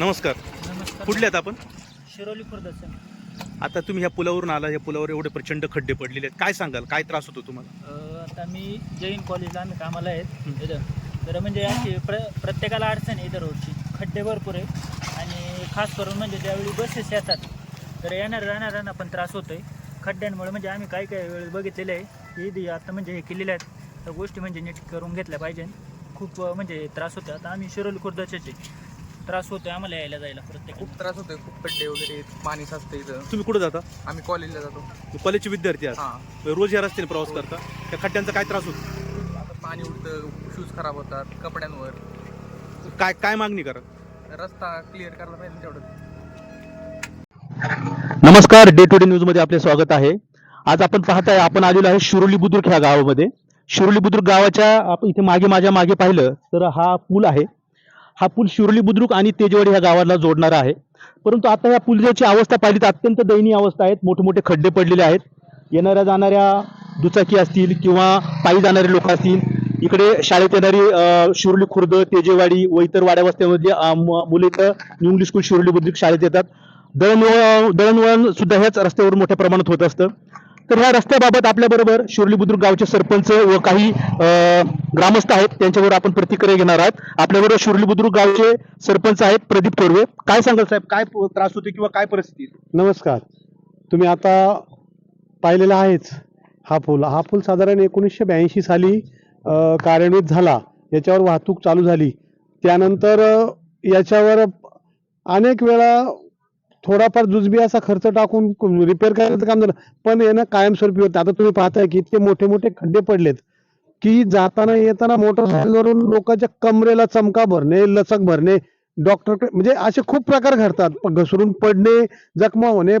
नमस्कार. नमस्कार. कुठले आहेत आपण? शिरोली खुर्दचं आता तुम्ही ह्या पुलावरून आला या पुलावर एवढे प्रचंड खड्डे पडलेले आहेत. काय सांगाल? काय त्रास होतो तुम्हाला? अं, आता मी जैन कॉलेजला आम्ही कामाला आहेत. इथं. तर म्हणजे अशी प्र प्रत्येकाला अडचण आहे इथं रोडची. खड्डे भरपूर आहे आणि खास करून म्हणजे ज्यावेळी बसेस येतात तर येणार राहणाऱ्यांना पण त्रास होतोय. खड्ड्यांमुळे म्हणजे आम्ही काही काही वेळेस बघितलेले आहे. की इथे आता म्हणजे हे केलेले आहेत त्या गोष्टी म्हणजे नीट करून घेतल्या पाहिजे खूप अं, म्हणजे त्रास होतो आता आम्ही शिरोली खुर्दचेच आहे. त्रास होतोय आम्हाला यायला जायला प्रत्येक खूप त्रास होतोय खूप खड्डे वगैरे पाणी साचतं इथं. तुम्ही कुठं जाता? आम्ही कॉलेजला जातो. कॉलेजचे विद्यार्थी हा. आहात रोज या रस्त्याने प्रवास करता. त्या खड्ड्यांचा काय त्रास होतो? आता पाणी उडतं शूज खराब होतात कपड्यांवर. काय काय मागणी करा? रस्ता क्लिअर करायला पाहिजे तेवढं नमस्कार डे टू डे न्यूजमध्ये आपले स्वागत आहे. आज आपण पाहताय आपण आलेलो आहे शिरोली बुद्रुक ह्या गावामध्ये. शिरोली बुद्रुक गावाच्या आपण इथे मागे माझ्या मागे पाहिलं तर हा पूल आहे. हा पूल शिरोली बुद्रुक आणि तेजवाडी ह्या गावाला जोडणारा आहे. परंतु आता ह्या पुलाची अवस्था पाहिली तर अत्यंत दयनीय अवस्था आहेत. मोठे मोठे खड्डे पडलेले आहेत. येणाऱ्या जाणाऱ्या दुचाकी असतील किंवा पायी जाणारे लोक असतील इकडे शाळेत येणारी शिरोली खुर्द तेजेवाडी व इतर वाड्या वस्त्यामध्ये इथं new English school Shiroli Budruk शाळेत येतात. दळणवळण दळणवळण सुद्धा ह्याच रस्त्यावर मोठ्या प्रमाणात होत असतं. तर ह्या रस्त्याबाबत आपल्याबरोबर बरोबर बुद्रुक गावचे सरपंच व काही ग्रामस्थ आहेत त्यांच्यावर आपण प्रतिक्रिया घेणार आहोत. आपल्याबरोबर शिवली बुद्रुक गावचे सरपंच आहेत प्रदीप थोरवे. काय सांगाल साहेब? काय त्रास होते किंवा काय परिस्थिती नमस्कार. तुम्ही आता पाहिलेला आहेच हा पूल. हा पूल साधारण एकोणीसशे ब्याऐंशी साली कार्यान्वित झाला. याच्यावर वाहतूक चालू झाली. त्यानंतर याच्यावर अनेक वेळा थोडाफार जुजबी असा खर्च टाकून रिपेअर करायचं काम झालं. पण यानं कायमस्वरूपी होतं. आता तुम्ही पाहताय की इतके मोठे मोठे खड्डे पडलेत की जाताना येताना मोटरसायकलवरून लोकांच्या कमरेला चमका भरणे लचक भरणे डॉक्टर म्हणजे असे खूप प्रकार घडतात. घसरून पडणे जखमा होणे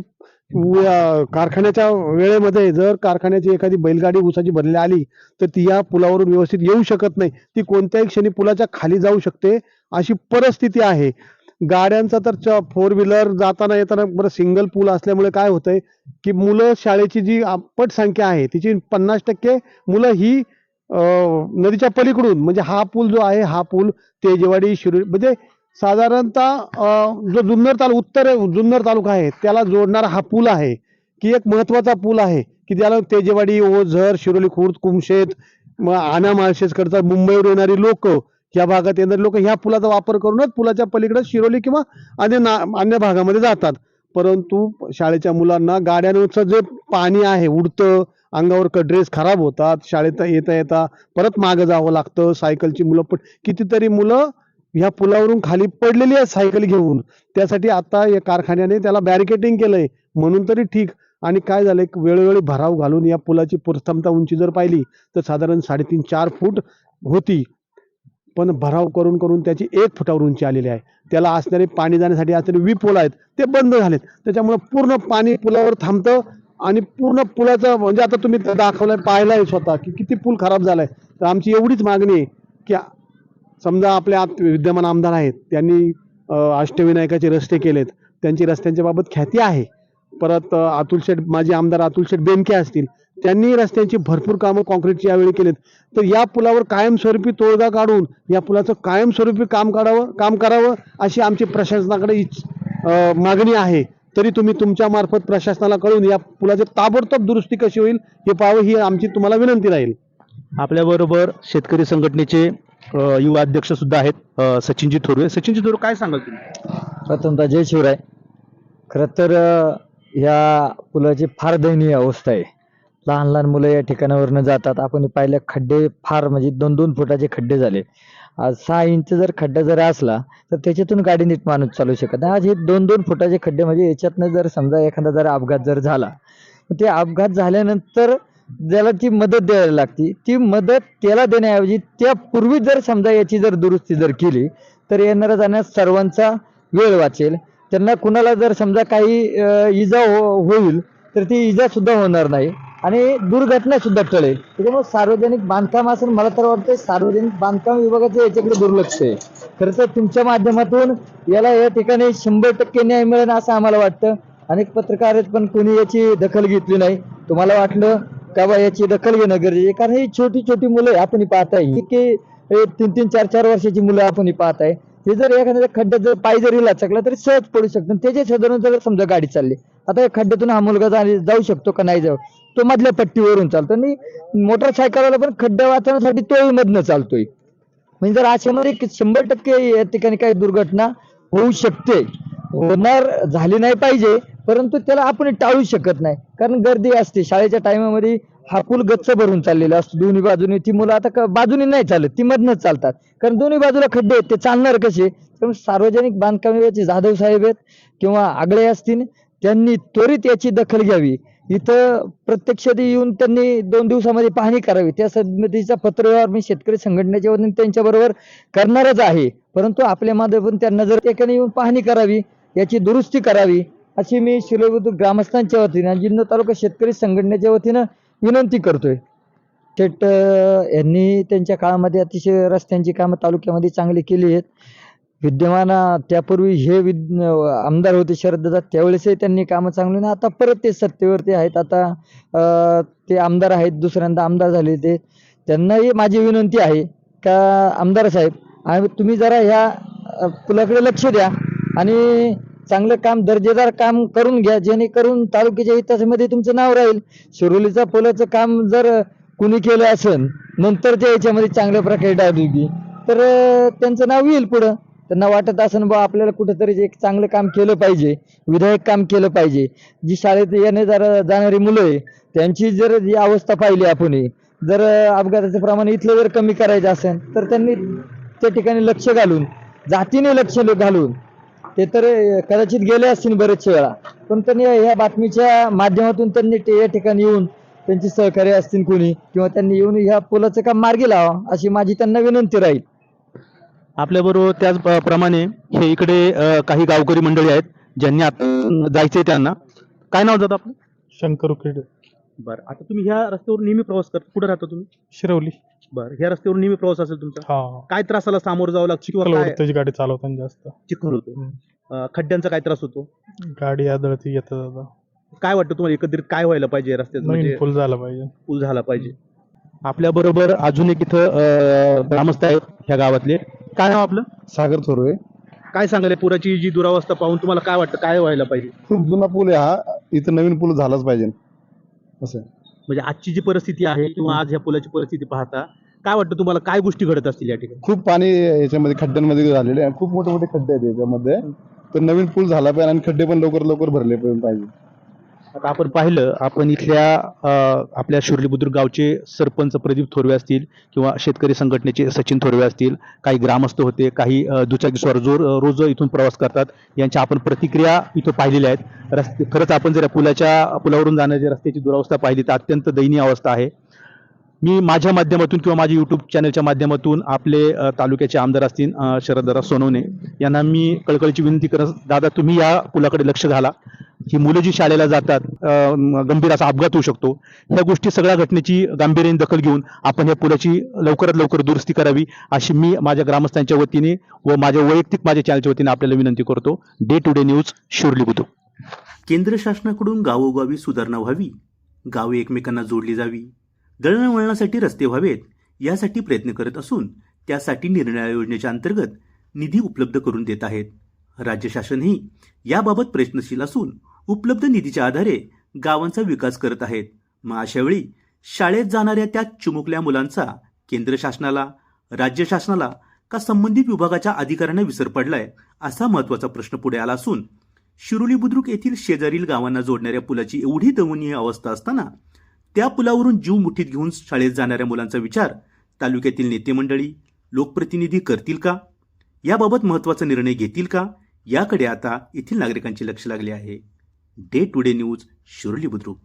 कारखान्याच्या वेळेमध्ये जर कारखान्याची एखादी बैलगाडी उसाची भरलेली आली तर ती या पुलावरून व्यवस्थित येऊ शकत नाही. ती कोणत्याही क्षणी पुलाच्या खाली जाऊ शकते अशी परिस्थिती आहे. गाड्यांचा तर फोर व्हीलर जाताना येताना बरं सिंगल पूल असल्यामुळे काय होतंय की मुलं शाळेची जी आपट संख्या आहे तिची पन्नास टक्के मुलं ही नदीच्या पलीकडून म्हणजे हा पूल जो आहे हा पूल तेजवाडी शिरूर म्हणजे साधारणतः जो जुन्नर तालुका उत्तर जुन्नर तालुका आहे त्याला जोडणारा हा पूल आहे की एक महत्त्वाचा पूल आहे की त्याला तेजेवाडी ओझर शिरोली खुर्द कुमशेत मग आना माळशेजकडचा मुंबईवर येणारी लोक या भागात येणारे लोक ह्या पुलाचा वापर करूनच पुलाच्या पलीकडे शिरोली किंवा अन्य ना अन्य भागामध्ये जातात. परंतु शाळेच्या मुलांना गाड्यांवरचं जे पाणी आहे उडतं अंगावर ड्रेस खराब होतात शाळेत येता येता परत मागं जावं लागतं सायकलची मुलं पण कितीतरी मुलं ह्या पुलावरून खाली पडलेली आहेत सायकल घेऊन. त्यासाठी आता या कारखान्याने त्याला बॅरिकेटिंग केलंय. म्हणून तरी ठीक. आणि काय झालंय? वेळोवेळी भराव घालून या पुलाची प्रथमता उंची जर पाहिली तर साधारण साडेतीन चार फूट होती. पण भराव करून करून त्याची एक फुटावर उंची आलेली आहे. त्याला असणारे पाणी जाण्यासाठी असणारे वी पूल आहेत ते बंद झालेत. त्याच्यामुळं पूर्ण पाणी पुलावर थांबतं आणि पूर्ण पुलाचं म्हणजे आता तुम्ही दाखवलं आहे पाहिलं आहे स्वतः की किती पूल खराब झाला आहे तर आमची एवढीच मागणी आहे की समजा आपले आत विद्यमान आमदार आहेत त्यांनी अष्टविनायकाचे रस्ते केलेत. त्यांची रस्त्यांच्या बाबत ख्याती आहे. परत अतुल शेठ माजी आमदार अतुल शेठ बेनके असतील. त्यांनी रस्त्यांची भरपूर कामं काँक्रीटची यावेळी केलेत. तर या पुलावर कायमस्वरूपी तोडगा काढून या पुलाचं कायमस्वरूपी काम काढावं काम करावं अशी आमची प्रशासनाकडे मागणी आहे. तरी तुम्ही तुमच्या मार्फत प्रशासनाला कळून या पुलाची ताबडतोब दुरुस्ती कशी होईल हे पाहावं ही आमची तुम्हाला विनंती राहील. आपल्याबरोबर शेतकरी संघटनेचे युवा अध्यक्ष सुद्धा आहेत सचिनजी थोरवे. सचिनजी थोरवे काय सांगाल तुम्ही? प्रथमतः जय शिवराय. खरं तर ह्या पुलाची फार दयनीय अवस्था आहे. लहान लहान मुलं या ठिकाणावरनं जातात. आपण पाहिलं खड्डे फार म्हणजे दोन दोन फुटाचे खड्डे झाले. आज सहा इंच जर खड्डा जर असला तर त्याच्यातून गाडी नीट माणूस चालू शकत. नाही आज हे दोन दोन फुटाचे खड्डे म्हणजे याच्यातनं जर समजा एखादा जर अपघात जर झाला तर ते अपघात झाल्यानंतर ज्याला ती मदत द्यायला लागती ती मदत त्याला देण्याऐवजी त्यापूर्वी जर समजा याची जर दुरुस्ती जर केली तर येणाऱ्या जाण्यास सर्वांचा वेळ वाचेल. त्यांना कुणाला जर समजा काही इजा हो होईल तर ती इजा सुद्धा होणार नाही. आणि दुर्घटना सुद्धा टळेल. त्याच्यामुळे सार्वजनिक बांधकाम असेल मला तर वाटतं सार्वजनिक बांधकाम विभागाचं याच्याकडे दुर्लक्ष आहे. खरं तर तुमच्या माध्यमातून याला या ठिकाणी शंभर टक्के न्याय मिळेल असं आम्हाला वाटतं. अनेक पत्रकार आहेत पण कोणी याची दखल घेतली नाही. तुम्हाला वाटलं का बा याची दखल घेणं गरजेचे कारण ही छोटी छोटी मुलं आपण पाहताय. की की तीन तीन चार चार वर्षाची मुलं आपण पाहताय. ते जर एखाद्या खड्ड्यात जर पाय जरी लचकला तरी सहज पडू शकतो. त्याच्या शेजारून जर समजा गाडी चालली आता या खड्ड्यातून हा मुलगा जाऊ शकतो का नाही जाऊ? तो मधल्या पट्टीवरून चालतो. आणि मोटरसायकलवाला पण खड्डा वाचवण्यासाठी तोही मधनं चालतोय. म्हणजे जर अशामध्ये शंभर टक्के या ठिकाणी काही दुर्घटना होऊ शकते. होणार झाली नाही पाहिजे परंतु त्याला आपण टाळू शकत नाही. कारण गर्दी असते. शाळेच्या टायमामध्ये हा पूल गच्च भरून चाललेला असतो. दोन्ही बाजूने ती मुलं आता बाजूने नाही चालत ती मधनच चालतात. कारण दोन्ही बाजूला खड्डे आहेत ते चालणार कसे? पण सार्वजनिक बांधकाम जाधव साहेब आहेत किंवा आगळे असतील त्यांनी त्वरित याची दखल घ्यावी. इथं प्रत्यक्ष येऊन त्यांनी दोन दिवसामध्ये पाहणी करावी. त्या संबंधीचा पत्रव्यवहार मी शेतकरी संघटनेच्या वतीने त्यांच्याबरोबर करणारच आहे. परंतु आपल्या माध्यमातून त्यांना जर एकाने येऊन पाहणी करावी याची दुरुस्ती करावी अशी मी शिरोबुद्रुक ग्रामस्थांच्या वतीने आणि जिल्हा तालुका शेतकरी संघटनेच्या वतीनं विनंती करतोय. शेट यांनी त्यांच्या काळामध्ये अतिशय रस्त्यांची कामं तालुक्यामध्ये चांगली केली आहेत. विद्यमान त्यापूर्वी हे विद आमदार होते शरददा त्यावेळेसही त्यांनी कामं चांगली ना आता परत ते सत्तेवरती आहेत. आता ते आमदार आहेत. दुसऱ्यांदा आमदार झाले ते. त्यांनाही माझी विनंती आहे का आमदार साहेब आणि तुम्ही जरा ह्या पुलाकडे लक्ष द्या आणि चांगलं काम दर्जेदार काम करून घ्या. जेणेकरून तालुक्याच्या इतिहासामध्ये तुमचं नाव राहील. शिरोलीचा पुलाचं काम जर कुणी केलं असेल नंतरच्या याच्यामध्ये चांगल्या प्रकारे डागली तर त्यांचं नाव येईल पुढं. त्यांना वाटत असेल बा आपल्याला कुठेतरी एक चांगलं काम केलं पाहिजे विधायक काम केलं पाहिजे जी शाळेत येणे जरा जाणारी मुलं आहे त्यांची जर जी अवस्था पाहिली आपण जर अपघाताचं प्रमाण इथलं जर कमी करायचं असेल तर त्यांनी त्या ठिकाणी लक्ष घालून जातीने लक्ष घालून ते तर कदाचित गेले असतील बरेचशे वेळा पण त्यांनी ह्या बातमीच्या माध्यमातून त्यांनी ते या ठिकाणी येऊन त्यांची सहकार्य असतील कोणी किंवा त्यांनी येऊन ह्या पुलाचं काम मार्गी लावा अशी माझी त्यांना विनंती राहील. आपल्याबरोबर त्याच प- प्रमाणे हे इकडे काही गावकरी मंडळी आहेत ज्यांनी आता जायचंय त्यांना. काय नाव जातं आपलं? शंकर उकेडे बरं. आता तुम्ही ह्या रस्त्यावर नेहमी प्रवास करता. कुठे राहता तुम्ही? शिरवली. बरं. ह्या रस्त्यावर नेहमी प्रवास असेल तुमचा? हा. काय त्रासाला सामोरं जावं लागतं किंवा काय? त्याची गाडी चालवताना जास्त. चिखल होतो. अ, खड्ड्यांचा काय त्रास होतो? गाडी आदळती येत काय वाटतं तुम्हाला? एकत्रित काय व्हायला पाहिजे रस्त्यात म्हणजे पूल झाला पाहिजे. पूल झाला पाहिजे. आपल्या बरोबर अजून एक इथं अ, ग्रामस्थ आहेत ह्या गावातले. काय नाव आपलं? सागर थोरवे. काय सांगायला पुराची जी दुरावस्था पाहून तुम्हाला काय वाटतं काय व्हायला पाहिजे? खूप जुना पूल आहे हा. इथं नवीन पूल झालाच पाहिजे. असं. म्हणजे आजची जी परिस्थिती आहे किंवा आज ह्या पुलाची परिस्थिती पाहता काय वाटतं तुम्हाला काय गोष्टी घडत असतील या ठिकाणी? खूप पाणी याच्यामध्ये खड्ड्यांमध्ये झालेले आहे. खूप मोठे मोठे खड्डे आहेत याच्यामध्ये. तर नवीन पूल झाला पाहिजे आणि खड्डे पण लवकर लवकर भरले पाहिजे. आता आपण पाहिलं आपण इथल्या अ, आपल्या शिर्ली बुद्रुक गावचे सरपंच प्रदीप थोरवे असतील किंवा शेतकरी संघटनेचे सचिन थोरवे असतील काही ग्रामस्थ होते काही अ, दुचाकीस्वार जो रोज इथून प्रवास करतात यांच्या आपण प्रतिक्रिया इथं पाहिलेल्या आहेत. रस्ते खरंच आपण जर या पुलाच्या पुलावरून जाण्याच्या रस्त्याची दुरावस्था पाहिली तर अत्यंत दयनीय अवस्था आहे. मी माझ्या माध्यमातून किंवा माझ्या यूट्यूब चॅनलच्या माध्यमातून आपले तालुक्याचे आमदार असतील शरददादा सोनवणे यांना मी कळकळीची विनंती करत दादा तुम्ही या पुलाकडे लक्ष घाला. ही मुलं जी शाळेला जातात गंभीर असा अपघात होऊ शकतो. ह्या गोष्टी सगळ्या घटनेची गांभीर्याने दखल घेऊन आपण या पुलाची लवकरात लवकर दुरुस्ती करावी अशी मी माझ्या ग्रामस्थांच्या वतीने व माझ्या वैयक्तिक माझ्या चॅनलच्या वतीने आपल्याला विनंती करतो. डे टू डे न्यूज शिरली बुद्ध केंद्र शासनाकडून गावोगावी सुधारणा व्हावी. गावे एकमेकांना जोडली जावी. दळणवळणासाठी रस्ते व्हावेत यासाठी प्रयत्न करत असून त्यासाठी निर्णय योजनेच्या अंतर्गत निधी उपलब्ध करून देत आहेत. राज्य शासनही याबाबत प्रयत्नशील असून उपलब्ध निधीच्या आधारे गावांचा विकास करत आहेत. मग अशावेळी शाळेत जाणाऱ्या त्या चिमुकल्या मुलांचा केंद्र शासनाला राज्य शासनाला का संबंधित विभागाच्या अधिकाऱ्यांना विसर पडलाय असा महत्त्वाचा प्रश्न पुढे आला असून शिरोली बुद्रुक येथील शेजारील गावांना जोडणाऱ्या पुलाची एवढी दमनीय अवस्था असताना त्या पुलावरून जीव मुठीत घेऊन शाळेत जाणाऱ्या मुलांचा विचार तालुक्यातील नेते मंडळी लोकप्रतिनिधी करतील का? याबाबत महत्त्वाचा निर्णय घेतील का? याकडे आता येथील नागरिकांचे लक्ष लागले आहे. Day to day news Shiroli Budruk.